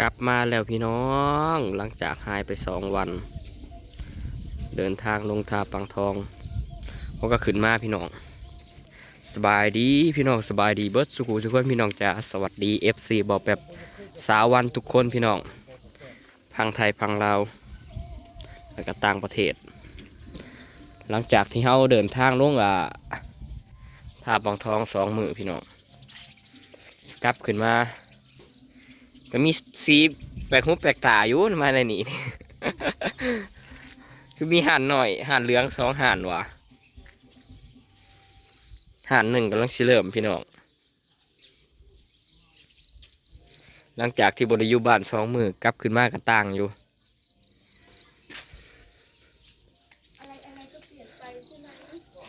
กลับมาแล้วพี่น้องหลังจากหายไปสองวัน เดินทางลงทาปังทองเขาก็ขึ้นมาพี่น้อง สบายดีพี่น้องสบายดีเบิร์ดสุขุสุขคนพี่น้องจ้าสวัสดี FC บอกแบบสาววันทุกคนพี่น้องพังไทยพังลาวแล้วก็ต่างประเทศ หลังจากที่เขาเดินทางลงอะท่าปังทองสองมือพี่น้องกลับขึ้นมา ก็มีสีแปลกหูแปลกตาอยู่มาในนี้ คือมีห่านหน่อยห่านเหลืองสองห่านวะห่านหนึ่งกำลังสิเริ่มพี่น้อง หลังจากที่บริยุบ้านสองมือกลับขึ้นมากระต่างอยู่อะไรอะไรก็เปลี่ยนไปใช่ไหม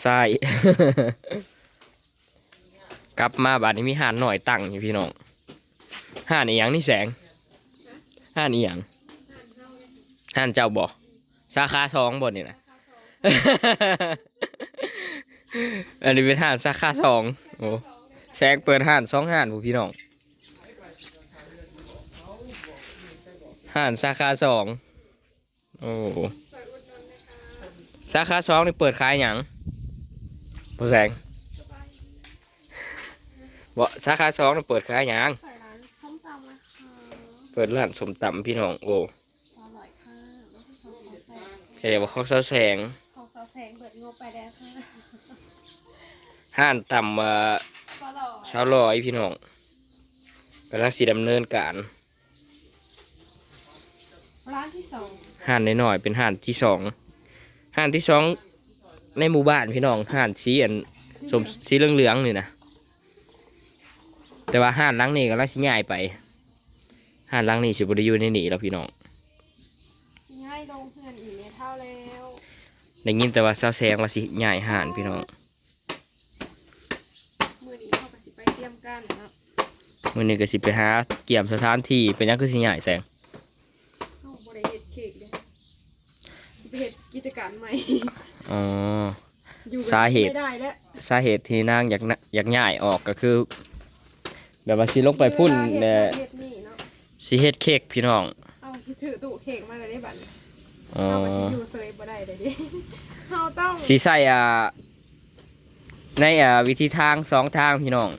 ใช่ กลับมาบ้านนี้มีห่านหน่อยตั้งอยู่พี่น้อง ห่านอีหยังนี่แสงห่านอีหยังห่านเจ้าบ่สาขาสองบ่นี่นะอันนี้เป็นห่านสาขาสองโอ้แสงเปิดห่านสองห่านผู้พี่น้องห่านสาขาสองโอ้สาขาสองนี่เปิดขายหยังบ่แสงบ่สาขาสองนี่เปิดขายหยัง ใส่ร้านส้มตำนะคะ เปิดร้านสมตำพี่น้องโอ้อร่อยค่ะแล้วที่เขาสาวแสงแสดงว่าเขาเศร้าแสงของสาวแสงเบิดงบไปแล้วค่ะห่านต่ำว่าก็หล่อเช้าลอยพี่น้องกำลังสีดำเนินการร้านที่สองห่านน้อยๆเป็นห่านที่สองห่านที่สองในหมู่บ้านพี่น้องห่านสีอันสมสีเหลืองๆนี่นะแต่ว่าห่านหลังนี่กำลังสิใหญ่ไป ห่านหลังนี่สิบริยูในนี่แล้วพี่น้องง่ายลงเพื่อนอีกเมเท่าแล้วได้ยินแต่ว่าเช้าแสงว่าสิใหญ่ห่านพี่น้องมือนี้เข้าไปสิไปเตรียมกันเนาะมื่อนี้ก็สิไปหาเกี่ยมสถานที่เป็นหยังคือสิใหญ่แสงเข้าบริเฮ็ดเค้กเลยสิไปเฮ็ดกิจการใหม่อ๋ออยู่แบบสาเหตุไม่ได้แล้วสาเหตุที่นางอยากน่ะอยากย้ายออกก็คือ แบบว่าสิลงไปพุ่นเวแหละลาเฮ็ดนี่เนาะ สิเฮ็ดเค้กพี่น้อง เอาสิถือตู้เค้กมาเลยได้บัดนี้อ๋อเอาไปสิอยู่เซยบ่ได้เลยดิเฮาต้องสิใส่อ่า ในอ่าวิธีทางสองทางพี่น้อง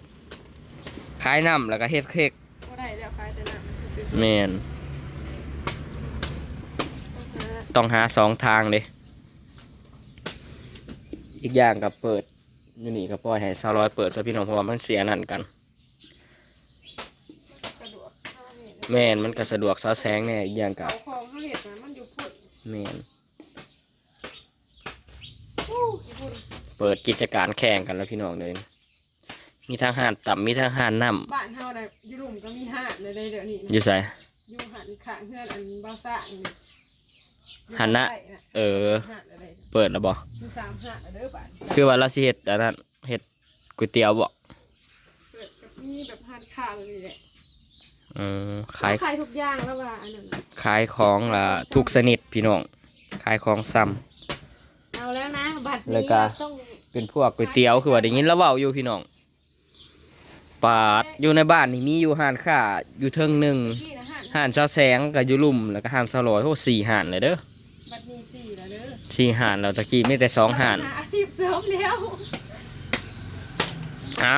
ขายน้ำแล้วก็เฮ็ดเค้กบ่ได้แล้วขายแต่น้ำซื้อแมนๆต้องหาสองทางเลยอีกอย่างกับเปิดอยู่นี่ก็ปล่อยให้สาวร้อยเปิดซะพี่น้องเพราะว่ามันเสียนั่นกัน สะดวกเฮาเห็น แมนมันก็สะดวกสาวแสงแน่อีกอย่างกัเอาบของเฮาเห็นนะมันอยู่พุ่นแมนอู้อยู่พุ่นเปิดกิจการแข่งกันแล้วพี่น้องเลยมีทั้งห่านต่ำมีทั้งห่านน้บ้านเฮาน่ะอยู่หลุมก็มีห้านเลยเดี๋ยวนี้ำอยู่ใส่ อยู่หันข้างเฮือนอันบ่ซ่านี่อยู่หันหน้า ใต้ะเออ ห้านอะไรเปิดแล้วบ่มีสามห้านอะเด้อบ้านคือว่าเราสิเฮ็ดอันนั้นเฮ็ดก๋วยเตี๋ยวบ่เปิดกับมีแบบห้านข้าวนี่แหละ อืมขายขายทุกอย่างแล้วว่าอันนั้นน่ะขายของละทุกชนิดพี่น้องขายของซ้ำเอาแล้วนะบัตรแล้วนี้ก็เราต้องเป็นพวกก๋วยเตี๋ยวคือว่าได้ยินแล้วเว้าอยู่พี่น้องปาดอยู่ในบ้านนี่มีอยู่ห้านค้าอยู่เทิงหนึ่งที่นะห้านห้านเช้าแสงกับอยู่ลุ่มแล้วก็ห้านสลอยโหสี่ห้านเลยเด้อบัตรนี้สี่แล้วเด้อสี่ห้านแล้วตะกี้มีแต่สองห้านหอาชีพเสริมแล้วเอา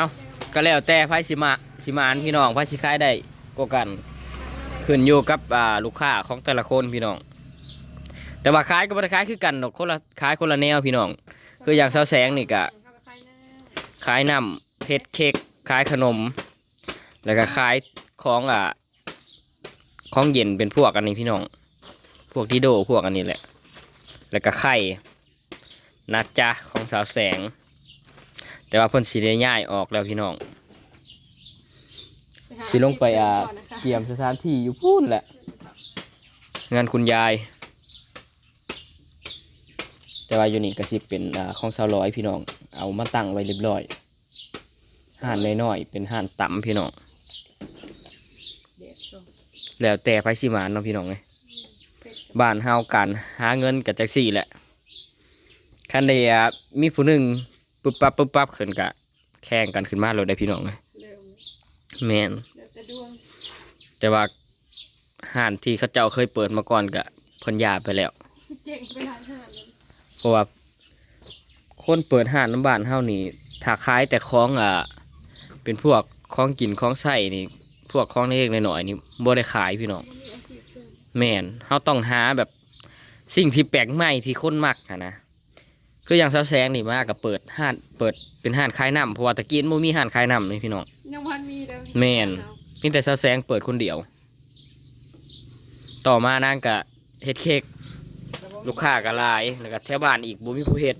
ก็แล้วแต่ไผสิมาสิมาอันพี่น้องไผสิขายได้ ก็กัน ขึ้นอยู่กับอ่าลูกค้าของแต่ละคนพี่น้อง แต่ว่าขายก็บ่ได้ขายคือกันดอกคนละขายคนละแนวพี่น้อง คืออย่างเสาแสงนี่ก็ขาไปนะขายน้ำเพชรเค้กขายขนม แล้วก็ขายของอะของเย็นเป็นพวกอันนี้พี่น้อง พวกดิโดพวกอันนี้แหละ แล้วก็ไข่นัดจ้าของสาวแสง แต่ว่าเพ่นสีได้ย่ายออกแล้วพี่น้อง สิลงไปอะชีพเสริมก่นนะคะเตรียมสถานที่อยู่พูนแหละ งานคุณยาย แต่ว่าอยู่นี่ก็สิเป็นอ่าของสาวร้อยพี่น้อง เอามาตั้งไว้เรียบร้อยห่านน้อยๆเป็นห่านต่ำพี่น้องเด็ดส่งแล้วแต่ไผสิมานเนาะพี่น้องเลยบ้านเฮากันหาเงินกับจักสี่แหละคันใดอะมีผู้หนึ่งปุ๊บปั๊บปุ๊บปั๊บขึ้นกะแข่งกันขึ้นมาเลยได้พี่น้องเลยเร็วแมน เดี๋ยวจะดวงแต่ว่าห้านที่เขาเจ้าเคยเปิดมาก่อนก็เพิ่นยาไปแล้ว เจ๋งไปร้านอาหารเลยเพราะว่าคนเปิดห้านน้ำบ้านเฮานี่ถ้าขายแต่ของอะเป็นพวกของกินของใช้นี่ พวกของเล็กๆน้อยๆนี่บ่ได้ขายพี่น้อง มันมีอาชีพเสริมแม่นเฮาต้องหาแบบสิ่งที่แปลกใหม่ที่คนมักอะนะคืออย่างเสาแสงนี่มาก็เปิดห้านเปิดเป็นห้านขายน้ำเพราะว่าตะกี้มันบ่มีห้านขายน้ำนี่พี่น้อง ยังวันมีเด้อแม่น มีแต่เสาแสงเปิดคนเดียว ต่อมานางก็เฮ็ดเค้กลูกค้าก็หลายแล้วก็แถวบ้านอีกบ่มีผู้เฮ็ด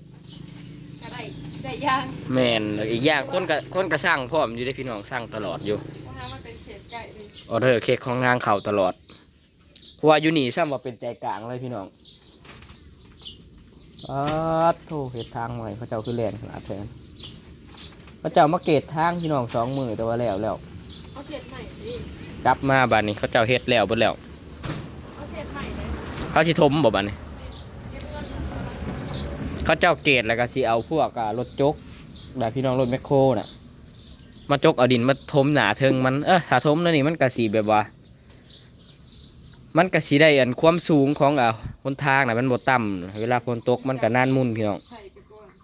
ก็ได้ได้ย่างแม่นแล้วอีกอย่างคนก็คนก็สั่งพร้อมอยู่ได้พี่น้องสั่งตลอดอยู่เพราะว่ามันเป็นเขตใกล้เลยออเดอร์เค้กของนางเข้าตลอดเพราะว่าอยู่นี่ซ้ำว่าเป็นใจกลางเลยพี่น้องอ้าวโธ่เฮ็ดทางใหม่เขาเจ้าคือแลนขนาดแทนเขาเจ้ามาเกตทางพี่น้องสองมือแต่ว่าแล้วแล้วเอาเขตใหม่ดิ กลับมาบ้านนี้เขาเจ้าเฮ็ดแล้วเบิดแล้วเขาสิทมบ่บ้านนี้ เขาเจ้าเกตแล้วก็สิเอาพวกอ่ารถจกแบบพี่น้องรถแมคโครน่ะ มาจกเอาดินมาทมหนาเทิงมันเออถ้าทมนั่นนี่มันก็สีแบบว่า มันก็สีได้อันความสูงของอ่าหนทางน่ะมันบ่ต่ำเวลาฝนตกมันก็น่านมุ่นพี่น้อง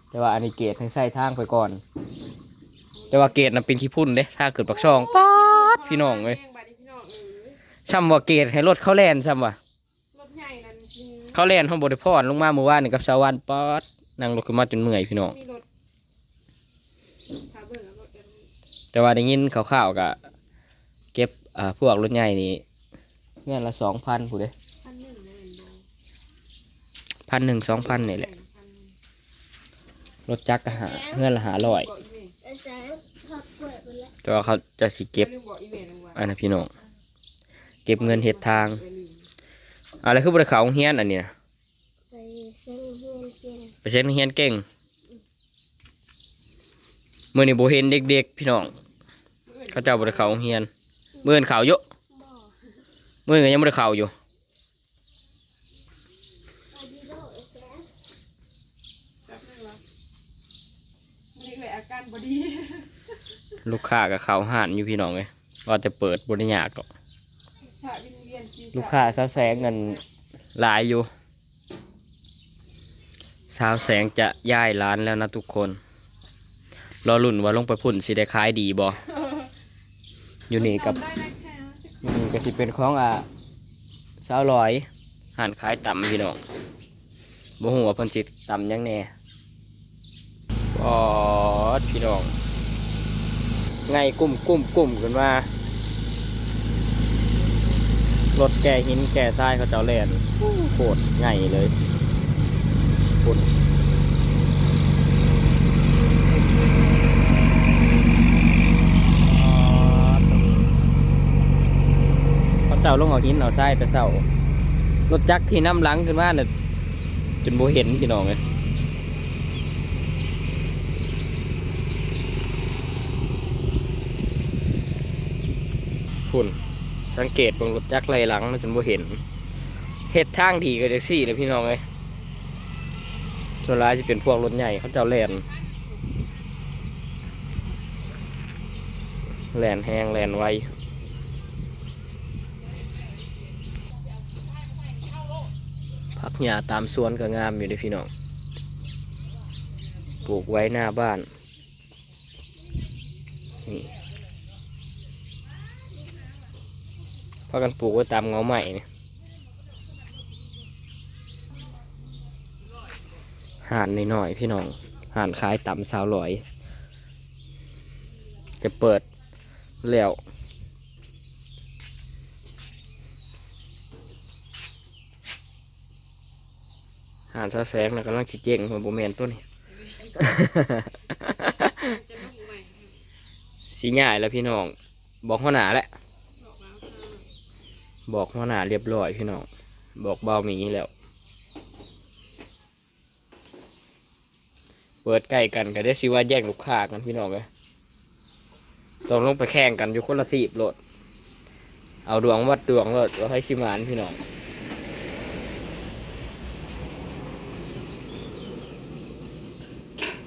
แต่ว่าอันนี้เกตให้ใส่ทางไปก่อน แต่ว่าเกตน่ะเป็นขี้พุ่นเด้ถ้าเกิดปักช่องป๊า พี่น้องเอ้ยบัดนี้พี่น้องเอ้ยซ้ำว่าเกตให้รถเขาแล่นซ้ำว่ารถใหญ่นั่นจริงเขาแล่นเฮาบ่ได้พรลงมาเมื่อวานนี่กับชาวบ้านป๊าดนั่งรถขึ้นมาจนเมื่อยพี่น้องมีรถถ้าเบิ่งแล้วรถจะมีแต่ว่าได้ยินข่าวๆก็เก็บอ่าพวกรถใหญ่นี่เงี้ยละสองพันผู้เด้พันหนึ่งเลยเนาะพันหนึ่งสองพันนี่แหละรถจักรก็หาเงื่อนละหาร้อยบอกอีเมลไอ้แสงเขาเปิดไปแล้วแต่ว่าเขาจะสิเก็บลืมบ อกอีเมลลงว่าอันนะพี่น้องเก็บเงินเฮ็ดทางเออลืมอะไรคือบริเขาโรงเฮียนอันนี้นะไปเส้นเฮียนเก่งไปเช็ดโรงเฮียนเก่งเมื่อนี่โบเห็นเด็กๆพี่น้องเขาเจ้าบริเขาโรงเฮียนเมื่อนเขาเยอะบ่อเมื่อนก็ยังบริเขาอยู่อาดิโดไอ้แสงแป๊บนึงวะนี่เลยอาการบดีลูกค้ากับเขาห่านอยู่พี่น้องเลย ว่าจะเปิดบริยากหรอกถ้าวินเวียนศีรษะลูกค้าสาวแสงเงินหลายอยู่ สาวแสงจะย้ายร้านแล้วนะทุกคน รอลุ่นว่าลงไปพุ่นสิได้ขายดีบ่อยู่นี่กับทำได้นะคะอยู่นี่ก็สิเป็นของอะสาวลอยห่านขายต่ำพี่น้องบ่ฮู้ว่าเพิ่นสิต่ำยังแน่ปอดพี่น้องไงกุ้มกุ้มกุ้มขึ้นมา รถแก่หินแก่ทรายเขาเจ้าแล่นโคตรใหญ่เลยพุ่นเขาเจ้าลงเอาหินเอาทรายแต่เศร้ารถจักรที่น้ำหลังขึ้นมาเนี่ยจนโบเห็นพี่น้องเลยพุ่น สังเกตเบางรถจักรไล่หลังมันจนบ่เห็นเฮ็ดทางดีกับแท็กซี่เลยพี่น้องเลยส่วนร้ายจะเป็นพวกรถใหญ่เขาเจ้าแล่นแล่นแหงแล่นไวผักหญ้าตามสวนก็งามอยู่เด้อพี่น้อง ปลูกไว้หน้าบ้าน นี่ากันปลูกไว้ตามเงาใหม่นี่ห่านน้อยๆพี่น้องห่านขายต่ำสาวลอย จะเปิดแล้วห่านซาแสงนะกำลังจิเจงหัวโบแมนตัวนี้สีใหญ่แล้วพี่น้อง บอกหัวหนาแล้วบอกแล้วค่ะ บอกหัวหน้าเรียบร้อยพี่น้อง บอกเบาหมีแล้ว เปิดใกล้กันก็ได้สิว่าแย่งลูกค้ากันพี่น้องเลยต้องลงไปแข่งกันอยู่คนละสีบโหลดเอาดวงวัดดวงโหลดว่าให้สิมานพี่น้อง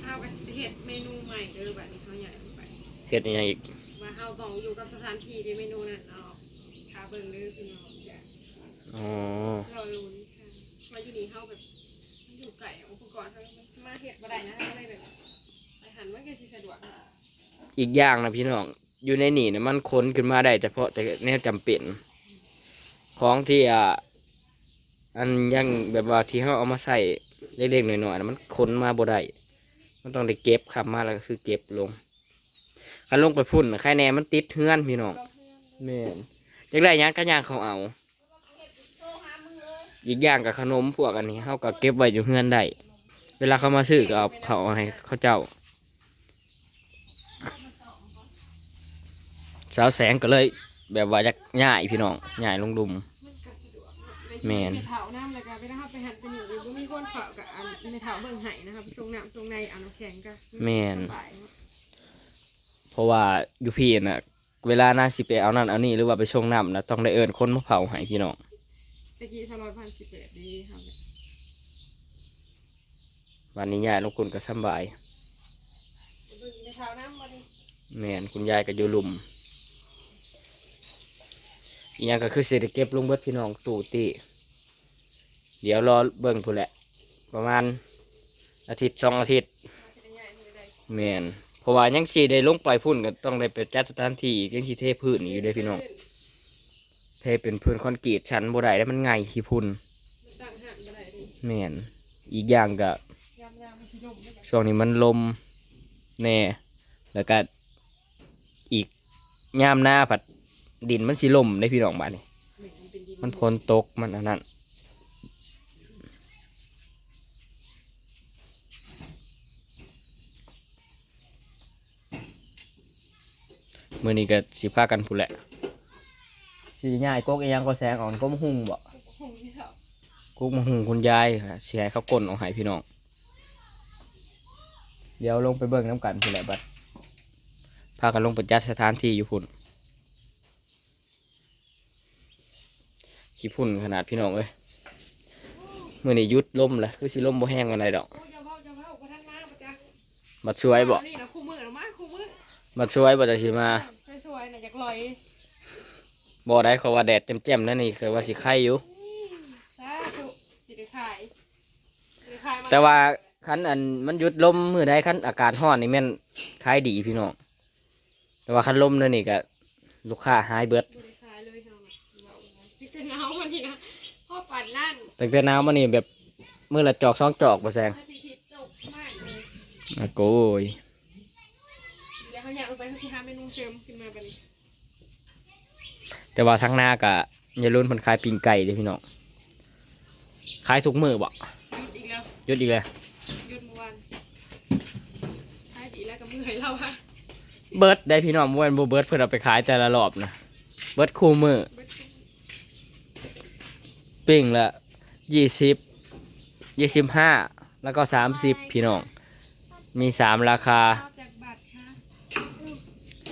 เอาไปเฮ็ดเมนูใหม่เด้อบัดนี้เขาใหญ่ลงไปเฮ็ดอหยังอีก ว่าเฮาต้องอยู่กับสถานที่ที่เมนูนั้นเนาะถ้า เบิ่งเด้อพี่น้องจ้ะอ๋อรอลุ้นค่ะว่าอยู่นี่เฮาแบบมันอยู่ไก่อุปกรณ์เฮามันมาเฮ็ดบ่ได้นะก็เลยแบบไปหันมันก็สิสะดวกนะอีกอย่างนะพี่น้อง อยู่ในนี่นะมันค้นขึ้นมาได้เฉพาะแต่แนวจำเป็น ของที่อะอันยังแบบว่าที่เขาเอามาใส่เล็กๆหน่อยๆนะมันค้นมาบ่ได้มันต้องได้เก็บขับมาแล้วก็คือเก็บลงคันลงไปพุ่นน่ะใครแน่มันติดเฮือนพี่น้องก็เพื่อนแม่น อยากได้หยังก็ย่างเขาเอา อีกอย่างกับขนมพวกอันนี้เขาก็เก็บไว้อยู่เฮือนได้เวลาเขามาซื้อก็เอาเขาเอาให้เขาเจ้า สาวแสงก็เลย แบบว่าจะง่ายพี่น้องง่ายลงดุมมันก็สะดวกแม่น ไปเผาน้ำแล้วก็ไปนะครับไปหันไปอยู่บ่มีคนเผากับอันในเผาเบิ่งไห้นะครับทรงน้ำทรงในเอาน้ำแข็งก็แม่น สบายเนาะเพราะว่าอยู่พี่น่ะ เวลานางสิไปเอานั่นเอานี่หรือว่าไปชงน้ำนะต้องได้เอิญคนมาเผาให้พี่น้องตะกี้สลอยพันสิบแปดดีครับวันนี้ยายลงคุณก็สำบายเบิ่งในเผาน้ำมาดิแม่นคุณยายก็อยู่หลุมอีกอย่างก็คือสิได้เก็บลงเบิดพี่น้องตู่ตีเดี๋ยวรอเบิ่งพูนแหละ ประมาณอาทิตย์สองอาทิตย์มาจะได้ง่ายมือได้แม่น เพราะว่ายังสีได้ลงไปพุ่นก็ต้องได้ไปจัดสถานที่อีกยังสีเทพื้นอีกอยู่เด้อพี่น้อง เทเป็นพื้นคอนกรีตชั้นบ่ได้แล้วมันง่ายขี้พุ่นมันตั้งหันมาได้ดิแม่นอีกอย่างก็ช่วงนี้มันลมแน่แล้วก็อีกยามหน้าผัดดินมันสิลมได้พี่น้องบ้านนี่มันเป็นดินมันพนตกมันอันนั้น มื่อนี้ก็สิพากันพูนแหละสิง่ายกกอีหยังก็แสงอ่อนก็มหุ่งบ่คงที่เถากุ๊กมาหุงคุณยายค่ะเสียให้เขากลนเอาใหายพี่น้อง เดี๋ยวลงไปเบิ่งน้ำกันพี่แหละบัดพากันลงไปจัดสถานที่อยู่พุ่นขี้พุ่นขนาดพี่น้องเอ้ยมื่อนี้หยุดลมเลยคือสิลมบ่แห้งกันไดดอกโอ้ยอย่าเว้าอย่าเว้าบ่ทันมาบ่จ้ะบัดช่วยบ่นี่นะคู่มือนะมาคู่ มือบัดช่วยบ่จะสิมาสวยๆน่ะอยากลอยบ่ได้เขาว่าแดดเต็มๆนั่นนี่คือว่าสิไข่อยู่ สาธุสิได้ขายสิได้ขายมแต่ว่าคันอันมันหยุดลมมือใดคันอากาศร้อนนี่แม่นขายดีพี่น้องแต่ว่าคันลมนั่นนี่ก็ลูกค้าหายเบิดบริขายเลยเฮาน่ะเว้าเลยพี่จะหนาววันนี้นะพ่อปั่นลั่นตั้งแต่หนาวมานี่แบบมือละจอกสองจอกบ่แซงถ้าสิทิศตกมากเลย อะโกยเดี๋ ยวเขาอยากลงไปเขาสิหาเมนูเสริมขึ้นมาบัดนี้แต่ว่าทั้งหน้ากะอย่าลุ้นเพิ่นขายปิ้งไก่เด้อพี่น้องขายทุกมือบ่หยุดอีกแล้วหยุดอีกแล้วหยุดเมื่อวานขายดีแล้วก็เมื่อยแล้วอะเบิร์ดได้พี่น้องบ่แม่นบ่เบิร์ดเพิ่นเอาไปขายแต่ละรอบนะเบิร์ดคู่มือเบิดทุกปิ้งละยี่สิบยี่สิบห้าแล้วก็สามสิบพี่น้องมีสามราคาข้าวจากบัตรค่ะ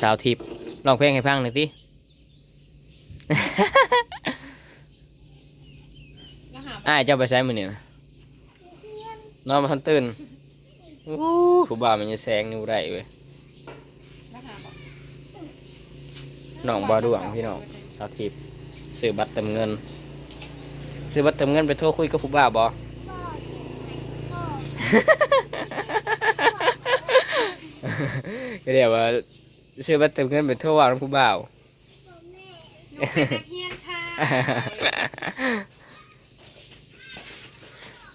สาวทิพย์ลองเพลงให้ฟังหน่อยสิแล้วหาอ้ายเจ้าไปใช้มือนี่นะนอนมาทันตื่นอู้ผู้บ่าวมันจะแสงนิ้วได้เว้ยแล้วหาบอกน้องบ่าวดวงพี่น้องสาวทิพย์ซื้อบัตรเติมเงิน ซื้อบัตรเติมเงินไปโทรคุยกับผู้บ่าวบ่พ่อพ่อก็เดี๋ยวว่า ซื้อบัตรเติมเงินไปโทรว่าผู้บ่าวพ่อแม่หนูเป็นนักเรียนค่ะ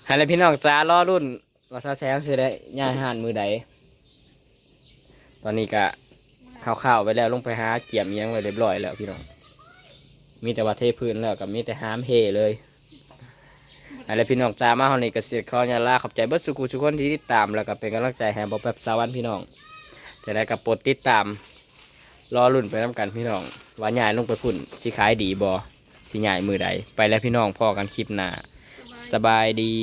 ฮันเลพี่น้องจ้ารอรุ่นว่าซาแซงสิได้ย่ายหานมือใดตอนนี้ก็ข้าวๆไปแล้วลงไปหาเกี่ยมอิหยังไว้เรียบร้อยแล้วพี่น้อง มีแต่ว่าเทพื้นแล้วกับมีแต่ห้ามเฮเลยอะไรพี่น้องจ้ามาเฮานี่ก็เสียขอญาลาขอบใจเบิดสุขุทุกคนที่ติดตามแล้วก็เป็นกำลังใจให้บ่แป๊บสาวันพี่น้องแต่ได้กับโปรดติดตาม รอรุ่นไปน้ำกันพี่น้องว่าใหญ่ลงไปพุ่นสิขายดีบอสิใหญ่มือใดไปแล้วพี่น้องพอกันคลิปหน้าสบายดี